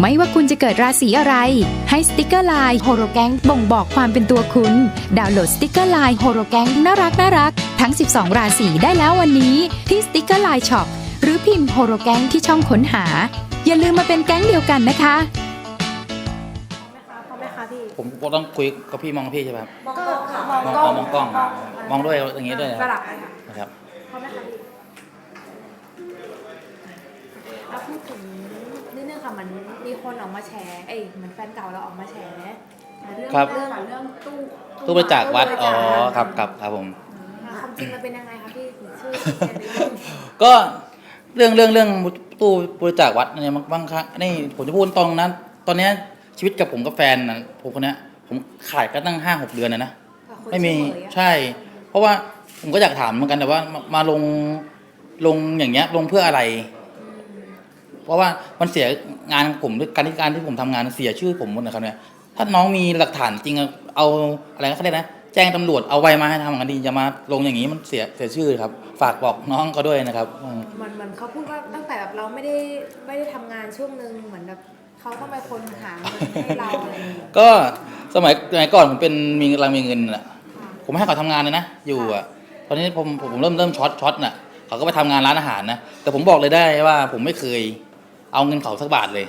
ไม่ว่าคุณจะเกิดราศีอะไร ให้สติกเกอร์ไลน์โฮโรแกงบ่งบอกความเป็นตัวคุณ ดาวน์โหลดสติกเกอร์ไลน์โฮโรแกงน่ารักน่ารักทั้ง 12 ราศีได้แล้ววันนี้ที่สติกเกอร์ไลน์ช็อปหรือพิมพ์โฮโรแกงที่ช่องค้นหา อย่าลืมมาเป็นแก๊งเดียวกันนะคะพร้อมไหมคะพี่ผมก็ต้องคุยกับพี่มองพี่ใช่ไหมครับมองกล้องค่ะมองมองกล้องมองกล้องมองด้วยอย่างนี้ด้วยสลับกันค่ะนะครับ พร้อมไหมคะพี่แล้วพูดถึงนิดนึง ค่ะมันมีคนออกมาแฉเอ้ยเหมือนแฟนเก่าเราออกมาแฉเรื่องครับ เรื่องเรื่องตู้ตู้บริจาควัด อ๋อ ครับครับครับผม อ่าความจริงมันเป็นยังไงคะพี่ถึงชื่อเสียงนิดนึงก็เรื่องเรื่องเรื่องตู้บริจาควัดเนี่ยบางครั้งนี่ผมจะพูดตรงนั้นตอนเนี้ยชีวิตกับผมกับแฟนนะผมคนเนี้ยผมขายกันตั้งห้าหกเดือนนะนะ กับคนไม่มีชื่อเหยอะ ใช่ เพราะว่าผมก็อยากถามเหมือนกันแต่ว่ามามาลงลงอย่างเงี้ยลงเพื่ออะไร เพราะว่ามันเสียงานผมด้วยการที่การที่ผมทำงานเสียชื่อผมหมดนะครับเนี่ยถ้าน้องมีหลักฐานจริงอะเอาอะไรนะเขาเรียกนะแจ้งตำรวจเอาไว้มาให้ทำกันดีจะมาลงอย่างนี้มันเสียเสียชื่อครับ ฝากบอกน้องเขาด้วยนะครับอืมเหมือนเหมือนเขาพูดว่าตั้งแต่แบบเราไม่ได้ไม่ได้ทำงานช่วงหนึ่งเหมือนแบบเขาก็มาคนหาเงินให้เราอะไรอย่างเงี้ยก็สมัยสมัยก่อนผมเป็นมีกำลังมีเงินอะค่ะผมให้เขาทำงานเลยนะ อยู่อะตอนนี้ผมผมผมเริ่มเริ่มช็อตช็อตน่ะเขาก็ไปทำงานร้านอาหารนะแต่ผมบอกเลยได้ว่าผมไม่เคย เอาเงินเขาสักบาทเลย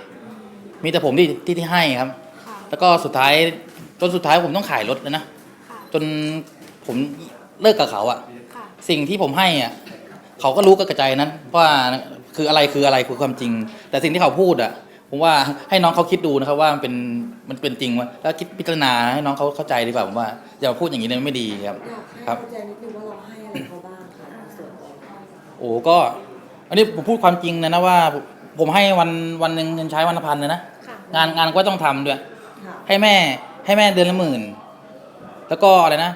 มีแต่ผมที่ที่ที่ให้ครับ ค่ะแล้วก็สุดท้ายจนสุดท้ายผมต้องขายรถเลยนะค่ะจนผมเลิกกับเขาอะค่ะ สิ่งที่ผมให้อะเขาก็รู้กันกระจายนั้นว่าคืออะไรคืออะไรคือความจริง แต่สิ่งที่เขาพูดอะผมว่าให้น้องเขาคิดดูนะครับว่ามันเป็นมันเป็นจริงวะแล้วคิดพิจารณาให้น้องเขาเข้าใจดีกว่าผมว่าอย่ามาพูดอย่างนี้เลยไม่ดีครับ อยากให้ครับ เข้าใจนิดนึงว่าเราให้อะไรเขาบ้างค่ะในส่วนของ โอ้ก็ อันนี้ผมพูดความจริงเลยนะว่า ผมให้วันวันหนึ่งเงินใช้วันละพันเลยนะค่ะงานงานก็ต้องทำด้วย ค่ะให้แม่ให้แม่เดือนละหมื่น แล้วก็อะไรนะ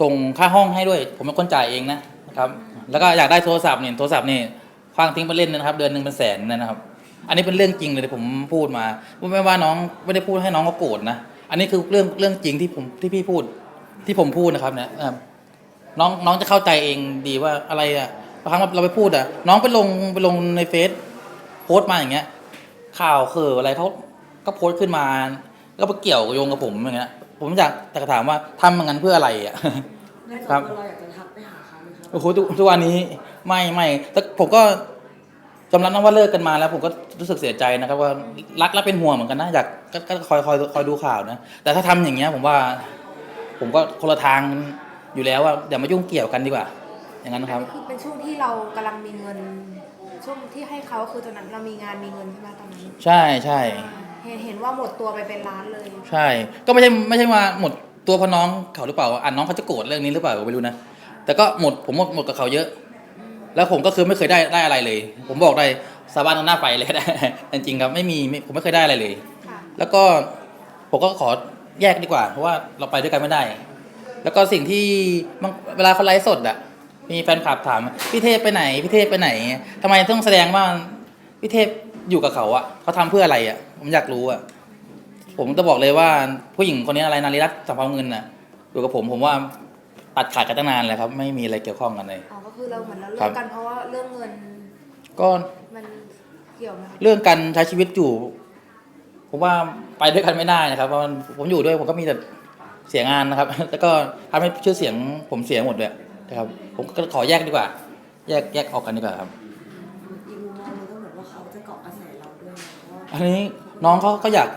ส่งค่าห้องให้ด้วย ผมเป็นคนจ่ายเองนะนะครับ แล้วก็อยากได้โทรศัพท์เนี่ยโทรศัพท์นี่คว้างทิ้งไปเล่นนะครับ เดือนหนึ่งเป็นแสนนะครับ อันนี้เป็นเรื่องจริงเลยที่ผมพูดมาไม่ว่าน้องไม่ได้พูดให้น้องเขาโกรธนะ อันนี้คือเรื่องเรื่องจริงที่ผมที่พี่พูด ที่ผมพูดนะครับเนี่ยเอ่อน้องน้องจะเข้าใจเองดีว่าอะไรอะบางครั้งเราไปพูดอะน้องไปลงไปลงในเฟซ โพสต์มาอย่างเงี้ย ข่าวคืออะไรเขาก็โพสต์ขึ้นมา ก็ไปเกี่ยวโยงกับผมอย่างเงี้ย ผมอยากแต่ถามว่าทำอย่างนั้นเพื่ออะไรอะ ในครัส่วนบตัวเราอยากจะทักไปหาเขาไหมคะโอ้โหทุกทุกวันนี้ไม่ไม่แต่ผมก็จำรับนะว่าเลิกกันมาแล้ว ผมก็รู้สึกเสียใจนะครับว่ารักและเป็นห่วงเหมือนกันนะอยากก็ก็คอยคอยคอยดูข่าวนะแต่ถ้าทำอย่างเงี้ย ผมว่า ผมก็คนละทางอยู่แล้วว่าอย่ามายุ่งเกี่ยวกันดีกว่า อย่างนั้นนะครับ คือเป็นช่วงที่เรากำลังมีเงิน ช่วงที่ให้เขาคือตอนนั้นเรามีงานมีเงินใช่ไหมตอนนั้นใช่ใช่เห็นเห็นว่าหมดตัวไปเป็นล้านเลย ใช่ ก็ไม่ใช่ไม่ใช่ว่าหมดตัวเพราะน้องเขาหรือเปล่าอะน้องเขาจะโกรธเรื่องนี้หรือเปล่าก็ไม่รู้นะแต่ก็หมดผมหมดหมดกับเขาเยอะ แล้วผมก็คือไม่เคยได้ได้อะไรเลย ผมบอกได้สาบานต่อหน้าไฟเลยได้จริงๆครับไม่มีไม่ผมไม่เคยได้อะไรเลยค่ะแล้วก็ผมก็ขอแยกดีกว่า เพราะว่าเราไปด้วยกันไม่ได้ แล้วก็สิ่งที่มันเวลาเขาไลฟ์สดอะ มีแฟนคลับถามพี่เทพไปไหนพี่เทพไปไหนทำไมต้องแสดงว่าพี่เทพอยู่กับเขาอะเขาทำเพื่ออะไรอะผมอยากรู้อะผมจะบอกเลยว่าผู้หญิงคนนี้อะไรนาริรัตน์สัมภาเงินน่ะอยู่กับผมผมว่าตัดขาดกันตั้งนานแล้วครับ ไม่มีอะไรเกี่ยวข้องกันเลยอ๋อก็คือเราเหมือนเราเลิครักบกันเพราะว่าเรื่องเงินก็มันเกี่ยวไหมคะเรื่องการใช้ชีวิตอยู่ ผมว่าไปด้วยกันไม่ได้นะครับเพราะมันผมอยู่ด้วยผมก็มีแต่เสียงานนะครับ แล้วก็ทำให้ชื่อเสียงผมเสียหมดเลย นะครับผมก็ขอแยกดีกว่า แยกแยกออกกันดีกว่าครับอีกมุมมองหนึงก็เหมือนว่าเขาจะเกาะกระแสเราด้วยนะเพราะว่าอันนี้น้องเขาก็อยาก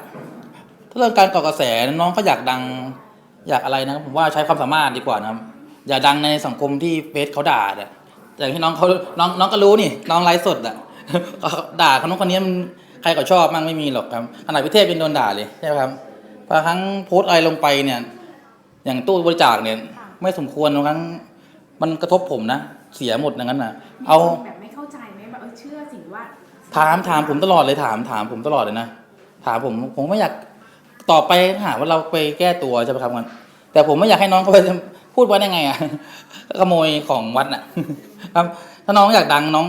ถ้าเรื่องการเกาะกระแสน้องเขาอยากดังอยากอะไรนะครับผมว่าใช้ความสามารถดีกว่านะครับ อย่าดังในสังคมที่เฟซเขาด่าอะอย่างที่น้องเขาน้องน้องก็รู้นี่น้องไลฟ์สดอะเขาด่าคนนู้นคนนี้มันใครก็ชอบมั่งไม่มีหรอกครับขนาดพิเทพยังโดนด่าเลยใช่ไหมครับบางครั้งโพสต์อะไรลงไปเนี่ย อย่างตู้บริจาคเนี่ย ไม่สมควรบางครั้ง มันกระทบผมนะ เสียหมดอย่างนั้นนะเอามีคนแบบไม่เข้าใจไหมแบบเออเชื่อสิ่งว่าถามถามผมตลอดเลยถามถามผมตลอดเลยนะถามผมผมไม่อยากตอบไปหาว่าเราไปแก้ตัวใช่ไหมครับมันแต่ผมไม่อยากให้น้องเขาไปพูดว่าได้ไงอะ ขโมยของวัดน่ะ ครับ ถ้าน้องอยากดังน้อง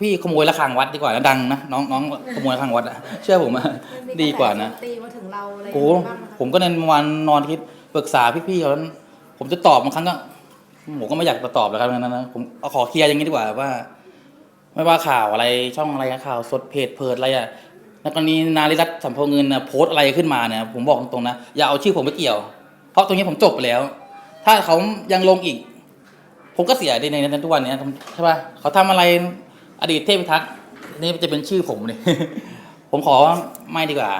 พี่ขโมยระฆังวัดดีกว่านะดังนะน้องน้องขโมยระฆังวัดอะเชื่อผมอะมันมีดีกว่านะระแสโจมตีมาถึงเราอะไรอย่างโอ้เงี้ยบ้างไหมผมก็ในวันนอนคิดปรึกษาพี่ๆเขาแล้วผมจะตอบบางครั้งก็ ผมก็ไม่อยากจะตอบแล้วครับนั้นนะผมเอาขอเคลียร์อย่างนี้ดีกว่าว่า ไม่ว่าข่าวอะไรช่องอะไรข่าวสดเพจเพิดอะไรอะในกรณีนาริรัตน์สัมภเงินนะโพสต์อะไรขึ้นมาเนี่ย ผมบอกตรงๆนะอย่าเอาชื่อผมไปเกี่ยว เพราะตรงนี้ผมจบไปแล้ว ถ้าเขายังลงอีก ผมก็เสียในในในทุกวันเนี้ยใช่ป่ะเขาทำอะไรอดีตเทพพิทักษ์นี่จะเป็นชื่อผมเลยผมขอไม่ดีกว่า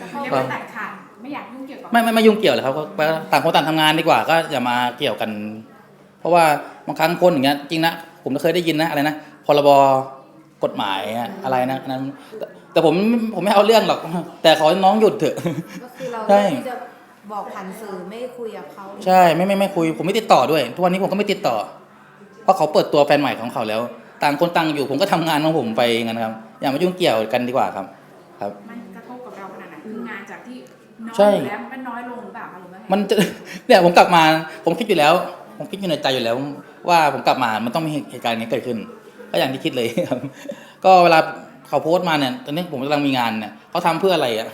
จะเข้าไปตัดขาดไม่อยากยุ่งเกี่ยวกับไม่ไม่ไม่ยุ่งเกี่ยวเลยครับก็ก็ต่างคนต่างทำงานดีกว่า ก็อย่ามาเกี่ยวกันเพ ราะว่าบางครั้งคนอย่างเงี้ยจริงนะผมเคยได้ยินนะอะไรนะพรบกฎหมายอะอะไรนะอันนั้นแต่แต่ผมผมไม่เอาเรื่องหรอก แต่ขอให้น้องหยุดเถอะก็คือเราใช่ที่จะบอกผ่านสื่อไม่คุยกับเขาใช่ไม่ไม่ไม่คุย ผมไม่ติดต่อด้วย ทุกวันนี้ผมก็ไม่ติดต่อ เพราะเขาเปิดตัวแฟนใหม่ของเขาแล้ว ต่างคนต่างอยู่ผมก็ทำงานของผมไปงั้นครับ อย่ามายุ่งเกี่ยวกันดีกว่าครับ ครับมันกระทบกับเราขนาดไหนคืองานจากที่น้อยใช่อยู่แล้วมันน้อยลงหรือเปล่าคะหรือว่าไงมันจะเนี่ยผมกลับมาผมคิดอยู่แล้ว ผมคิดอยู่ในใจอยู่แล้ว ว่าผมกลับมามันต้องมีเหตุการณ์อย่างนี้เกิดขึ้น ก็อย่างที่คิดเลยครับ ก็เวลาเขาโพสต์มาเนี่ยตอนนี้ผมกำลังมีงานเนี่ยเขาทำเพื่ออะไรอะ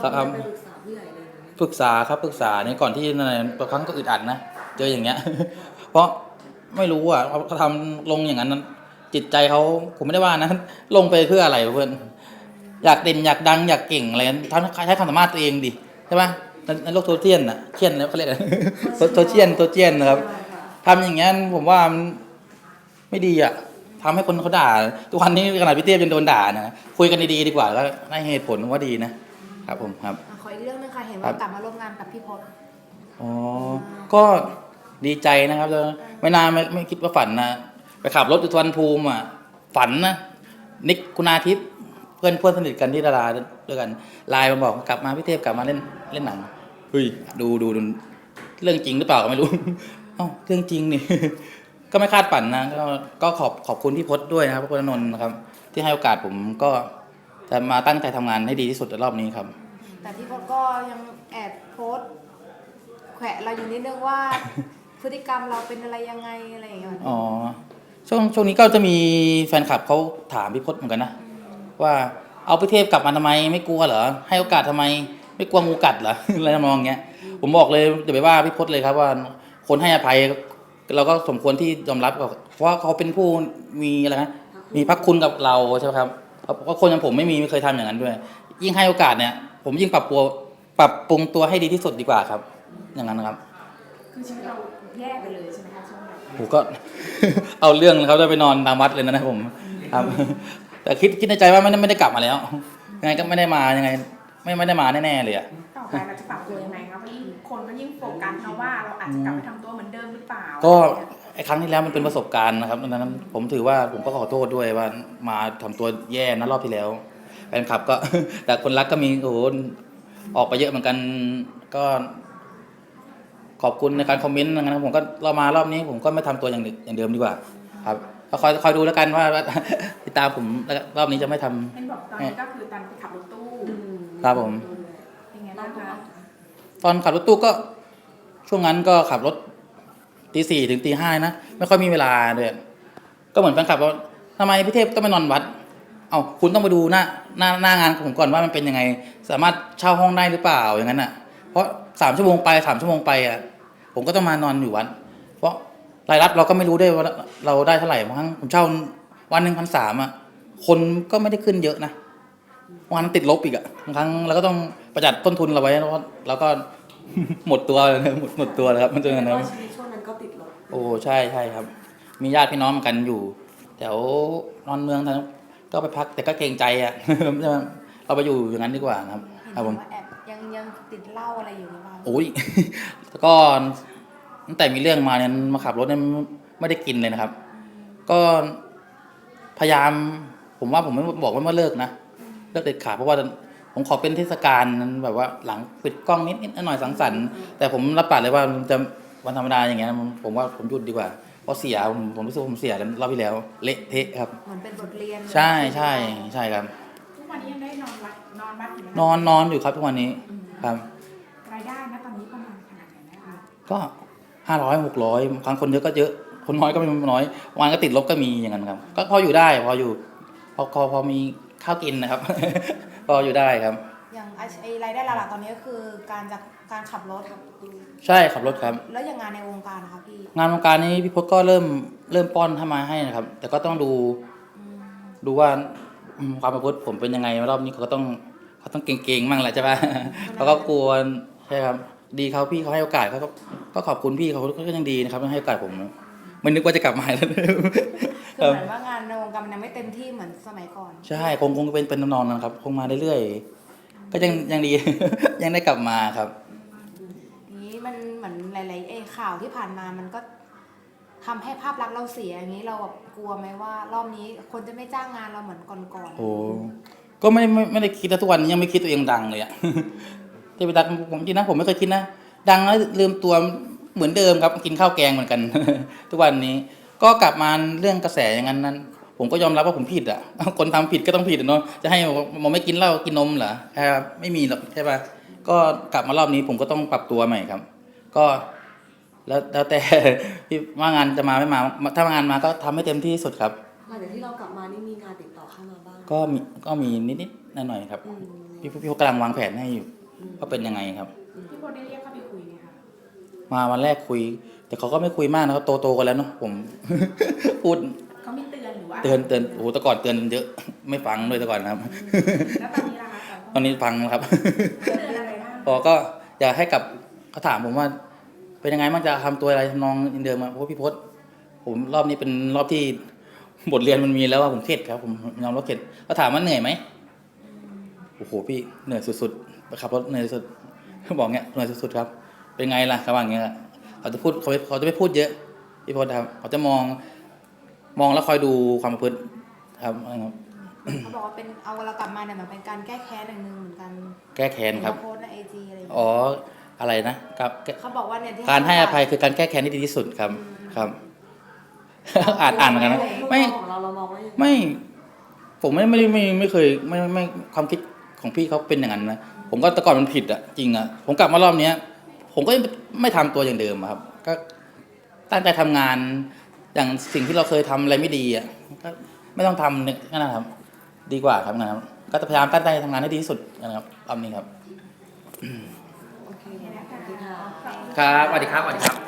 เราครับไปปรึกษาผู้ใหญ่เลยนะปรึกษาครับปรึกษาเนี่ยก่อนที่นั่นน่ะบางครั้งก็อึดอัดนะเจออย่างเงี้ย เพราะไม่รู้อะเขาทำลงอย่างนั้นนั้น จิตใจเขาผมไม่ได้ว่านะลงไปเพื่ออะไรเพื่อนอยากเด่นอยากดังอยากเก่งอะไรทำใช้ความสามารถตัวเองดิใช่ปะใน ในโลกโซเชียลน่ะเชียนแล้วเขาเรียกอะไรโซเชียลโซเชียลนะครับใช่ค่ะทำอย่างเงี้ยผมว่ามันไม่ดีอะทำให้คนเขาด่า ทุกวันนี้ขนาดพี่เตี้ยยังโดนด่านะคุยกันดีๆดีกว่าก็ได้เหตุผลว่าดีนะครับผมครับ อะขออีกเรื่องหนึงค่ะ เห็นครัว่าบกลับมาร่วมงานกับพี่พศ อ๋อ ก็ดีใจนะครับแต่ไม่นานไม่ไม่คิดว่าฝันนะ ไปขับรถอยู่ทวนภูมิอะ ฝันนะ นิกคุณอาทิตย์เพื่อนเพื่อนสนิทกันที่ดาราด้วยกันไลน์มาบอกกลับมาพี่เทพกลับมาเล่นเล่นหนัง เฮ้ยดูดูดูเรื่องจริงหรือเปล่าก็ไม่รู้ เอ้าเรื่องจริงนี่ ก็ไม่คาดฝันนะ ก็ก็ขอบขอบคุณพี่พศด้วยนะครับพศนนท์นะครับ ที่ให้โอกาสผมก็จะมาตั้งใจทำงานให้ดีที่สุดในรอบนี้ครับ แต่พี่พศก็ยังแอบโพสต์แขวะเราอยู่นิดนึงว่า พฤติกรรมเราเป็นอะไรยังไงอะไรอย่างเงี้ยอ๋อช่วงช่วงนี้ก็จะมีแฟนคลับเขาถามพี่พศเหมือนกันนะ ว่าเอาพี่เทพกลับมาทำไมไม่กลัวเหรอ ให้โอกาสทำไม ไม่กลัวงูกัดเหรออะไรทำนองเงี้ย ผมบอกเลยอย่าไปว่าพี่พศเลยครับว่า คนให้อภัย เราก็สมควรที่ยอมรับเพราะว่าเขาเป็นผู้มีอะไรนะมีพระคุณกับเราใช่ไหมครับเพราะคนอย่างผมไม่มีไม่เคยทำอย่างนั้นด้วย ยิ่งให้โอกาสเนี่ย ผมยิ่งปรับตัวปรับปรุงตัวให้ดีที่สุดดีกว่าครับ อย่างนั้นนะครับคือชีวิตเราแย่ไปเลยใช่ไหมคะช่วงนั้นผมก็เอาเรื่องนะครับจะไปนอนตามวัดเลยนะผมครับ แต่คิดคิดในใจว่าไม่ได้ไม่ได้กลับมาแล้วยังไงก็ไม่ได้มายังไง ไม่ไม่ได้มาแน่ๆเลยอะ ต่อไปเราจะปรับตัวยังไงคะเพราะยิ่งคนก็ยิ่งโฟกัสนะว่าเราอาจจะกลับไปทำตัวเหมือนเดิมหรือเปล่าก็ไอ้ครั้งที่แล้วมันเป็นประสบการณ์นะครับดังนั้นผมถือว่าผมก็ขอโทษด้วยว่ามาทำตัวแย่นะรอบที่แล้วแฟนคลับก็ แต่คนรักก็มีโอ้โหออกไปเยอะเหมือนกันก็ ขอบคุณในการคอมเมนต์นะครับผมก็เรามารอบนี้ ผมก็ไม่ทำตัวอย่างเดิมอย่างเดิมดีกว่า ครับก็คอยคอยดูแล้วกันว่าว่าติดตามผมแล้วรอบนี้จะไม่ทำ เห็นบอกตอนนี้ก็คือตอนไปขับรถตู้อืม ครับผม เป็นไงบ้างคะตอนขับรถตู้ก็ช่วงนั้นก็ขับรถตีสี่ถึงตีห้านะ ไม่ค่อยมีเวลาเลยก็เหมือนแฟนคลับว่าทำไมพี่เทพต้องไปนอนวัด เอาคุณต้องไปดูหน้าหน้าหน้างานของผมก่อนว่ามันเป็นยังไง สามารถเช่าห้องได้หรือเปล่าอย่างนั้นอะ เพราะสามชั่วโมงไปสามชั่วโมงไปอะผมก็ต้องมานอนอยู่วัด เพราะรายรับเราก็ไม่รู้ด้วยว่าเราได้เท่าไหร่บางครั้งผมเช่าวันหนึ่งพันสามอะคนก็ไม่ได้ขึ้นเยอะนะ วันติดลบอีกอะบางครั้งเราก็ต้องประหยัดต้นทุนเราไว้แล้วก็แล้วก็ หมดตัวเลยนะหมดหมดตัวเลยครับ มันจะอย่างแล้นั้วนชีวิตช่วงนั้นก็ติดลบโอ้ใช่ใช่ครับ มีญาติพี่น้องกันอยู่แถวนอนเมืองทางก็ไปพักแต่ก็เกรงใจอะ ใช่ไหมเราไปอยู่อย่างนั้นดีกว่านะครับ เห็นครับผม ว่าแอบยังยังติดเหล้าอะไรอยู่หรือเปล่าโอ้ย แล้วก็ตั้งแต่มีเรื่องมาเนี่ยมาขับรถเนี่ยไม่ได้กินเลยนะครับ ก็พยายาม ผมว่าผมไม่บอกว่าเมื่อเลิกนะเลิกเด็ดขาดเพราะว่าผมขอเป็นเทศกาลนั้นแบบว่าหลังปิดกล้องนิดนิดหน่อยสังสรรค์แต่ผมรับปากเลยว่ามันจะวันธรรมดาอย่างเงี้ยผมว่าผมหยุดดีกว่าเพราะเสียผมผมรู้สึกว่าผมเสียแล้วรอบที่แล้วเละเทะครับเหมือนเป็นบทเรียนใช่ใช่ใช่ครับทุกวันนี้ยังได้นอนวัดนอนวัดอยู่ไหมคะนอนนอนอยู่ครับทุกวันนี้ครับรายได้นะตอนนี้ประมาณขนาดไหนนะคะก็ห้าร้อยหกร้อยครั้งคนเยอะก็เยอะคนน้อยก็ไม่น้อยวันก็ติดลบก็มีอย่างนั้นครับ ก็พออยู่ได้พออยู่พอพอพอมี ข้าวกินนะครับ พออยู่ได้ครับ อย่างไอ้ไอ้รายได้หลักๆตอนนี้ก็คือการจากการขับรถครับใช่ขับรถครับ แล้วอย่างงานในวงการนะคะพี่งานวงการนี้พี่พศก็เริ่มเริ่มป้อนเข้ามาให้นะครับ แต่ก็ต้องดูอืมดูว่าอืมความประพฤติผมเป็นยังไงรอบนี้เขาก็ต้องเขาต้องเก่งๆมั่งแหละใช่ปะ เขาก็กลัวใช่ครับดีเขาพี่เขาให้โอกาสเขาก็ก็ขอบคุณพี่เขาก็ยังดีนะครับที่ให้โอกาสผมไม่นึกว่าจะกลับมาแล้ว คือเหมือนว่างานในวงการมันยังไม่เต็มที่เหมือนสมัยก่อน ใช่คงคงเป็นเป็นนอนๆนะครับ คงมาเรื่อยๆก็ยังยังดี ยังได้กลับมาครับ นี้มันเหมือนหลายๆเอข่าวที่ผ่านมามันก็ทำให้ภาพลักษณ์เราเสียอย่างนี้เราแบบกลัวไหมว่ารอบนี้คนจะไม่จ้างงานเราเหมือนก่อนๆโอ้ก็ไม่ไม่ไม่ได้คิดนะทุกวันนี้ยังไม่คิดตัวเองดังเลยอะที่ไปดังผมจริงนะผมไม่เคยคิดนะดังแล้วลืมตัวเหมือนเดิมครับกินข้าวแกงเหมือนกัน ทุกวันนี้ ก็กลับมาเรื่องกระแสอย่างนั้นนั้นผมก็ยอมรับว่าผมผิดอะ คนทำผิดก็ต้องผิดอะเนาะ จะให้ผมไม่กินเหล้ากินนมเหรอครับไม่มีหรอกใช่ปะก็กลับมารอบนี้ผมก็ต้องปรับตัวใหม่ครับ ก็แล้วแล้วแต่ที่ว่างานจะมาไม่มา ถ้ามางานมาก็ทำให้เต็มที่ที่สุดครับหลังจากที่เรากลับมานี่มีงานติดต่อเข้ามาบ้างก็มีก็มีนิดๆหน่อยๆครับอืมพี่พี่เขากำลังวางแผนให้อยู่ว่าเป็นยังไงครับพี่โพสได้เรียกเข้าไปคุยไหมคะมาวันแรกคุย แต่เขาก็ไม่คุยมากนะครับ โตๆกันแล้วเนาะผม พูดเขามีเตือนหรือว่าเตือนเตือนโอ้โหแต่ก่อนเตือนเยอะ ไม่ฟังเลยแต่ก่อนนะครับ แล้วตอนนี้ล่ะคะตอนนี้ฟังนะครับ เตือนอะไรบ้างพอก็อยากให้กลับเขาถามผมว่า เป็นยังไงบ้างจะทำตัวอะไรทำนองเดิมมาเพราะว่าพี่พศผมรอบนี้เป็นรอบที่ บทเรียนมันมีแล้วว่าผมเข็ดครับ ผมยอมรับเข็ดเขาถามว่าเหนื่อยไหมโอ้โหพี่เหนื่อยสุดๆขับรถเหนื่อยสุดเขาบอกเงี้ยเหนื่อยสุดๆครับ เป็นไงล่ะเขาว่าอย่างเงี้ย เขาจะพูดเขาไม่เขาจะไม่พูดเยอะพี่พศครับเขาจะมองมองแล้วคอยดูความประพฤติครับอะไรครับเขาบอกว่าเป็นเอาเรากลับมาเนี่ยมันเป็นการแก้แค้นอย่างหนึ่งเหมือนกันแก้แค้นครับเขาโพสต์ในไอจีอะไรอย่างอ๋เงี้ยออะไรนะครับแก้เขาบอกว่าเนี่ยที่การให้อภัยคือการแก้แค้นที่ดีที่สุดครับครับอ่านอ่านเหมือนกันนะไม่มุมมองของเราเรามองว่ายังไงไม่ผมไม่ไม่ไม่ไม่เคยไม่ไม่ไม่ความคิดของพี่เขาเป็นอย่างนั้นนะผมก็แต่ก่อนมันผิดอะจริงอะผมกลับมารอบเนี้ย ผมก็ไม่ทำตัวอย่างเดิมอะครับ ก็ตั้งใจทำงานอย่างสิ่งที่เราเคยทำอะไรไม่ดีอะก็ไม่ต้องทำเนี่ยนั่นนะครับ ดีกว่าครับนะครับ ก็จะพยายามตั้งใจทำงานให้ดีที่สุดนะครับรอบนี้ครับโอเคขอบคุณค่ะครับสวัสดีครับสวัสดีครับ